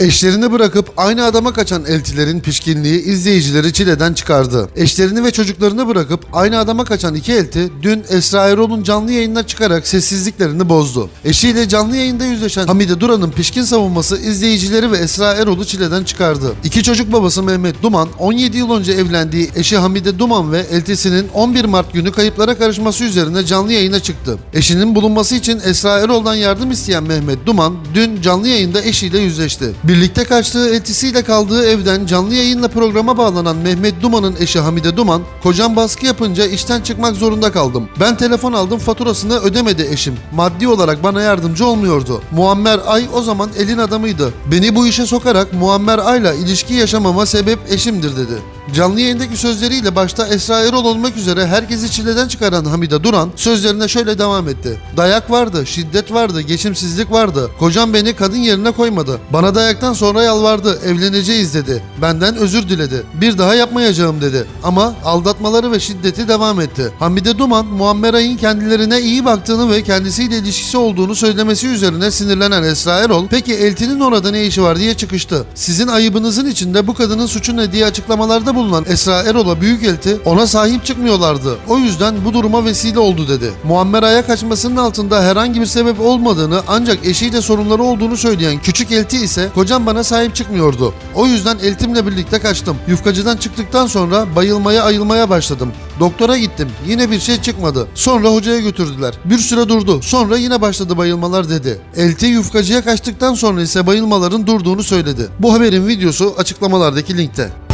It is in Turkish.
Eşlerini bırakıp aynı adama kaçan eltilerin pişkinliği izleyicileri çileden çıkardı. Eşlerini ve çocuklarını bırakıp aynı adama kaçan iki elti dün Esra Erol'un canlı yayına çıkarak sessizliklerini bozdu. Eşiyle canlı yayında yüzleşen Hamide Duran'ın pişkin savunması izleyicileri ve Esra Erol'u çileden çıkardı. İki çocuk babası Mehmet Duman 17 yıl önce evlendiği eşi Hamide Duman ve eltisinin 11 Mart günü kayıplara karışması üzerine canlı yayına çıktı. Eşinin bulunması için Esra Erol'dan yardım isteyen Mehmet Duman dün canlı yayında eşiyle yüzleşti. Birlikte kaçtığı eltisiyle kaldığı evden canlı yayınla programa bağlanan Mehmet Duman'ın eşi Hamide Duman, kocam baskı yapınca işten çıkmak zorunda kaldım. Ben telefon aldım faturasını ödemedi eşim. Maddi olarak bana yardımcı olmuyordu. Muammer Ay o zaman elin adamıydı. Beni bu işe sokarak Muammer Ay'la ilişki yaşamama sebep eşimdir dedi. Canlı yayındaki sözleriyle başta Esra Erol olmak üzere herkesi çileden çıkaran Hamide Duran sözlerine şöyle devam etti. Dayak vardı, şiddet vardı, geçimsizlik vardı. Kocam beni kadın yerine koymadı. Bana dayaktan sonra yalvardı, evleneceğiz dedi. Benden özür diledi. Bir daha yapmayacağım dedi. Ama aldatmaları ve şiddeti devam etti. Hamide Duman, Muammer Ay'ın kendilerine iyi baktığını ve kendisiyle ilişkisi olduğunu söylemesi üzerine sinirlenen Esra Erol, peki Elti'nin orada ne işi var diye çıkıştı. Sizin ayıbınızın içinde bu kadının suçu ne diye açıklamalarda bulunan Esra Erol'a büyük elti ona sahip çıkmıyorlardı. O yüzden bu duruma vesile oldu dedi. Muammer Ay'a kaçmasının altında herhangi bir sebep olmadığını ancak eşiyle sorunları olduğunu söyleyen küçük elti ise kocam bana sahip çıkmıyordu. O yüzden eltimle birlikte kaçtım. Yufkacıdan çıktıktan sonra bayılmaya ayılmaya başladım. Doktora gittim. Yine bir şey çıkmadı. Sonra hocaya götürdüler. Bir süre durdu. Sonra yine başladı bayılmalar dedi. Elti yufkacıya kaçtıktan sonra ise bayılmaların durduğunu söyledi. Bu haberin videosu açıklamalardaki linkte.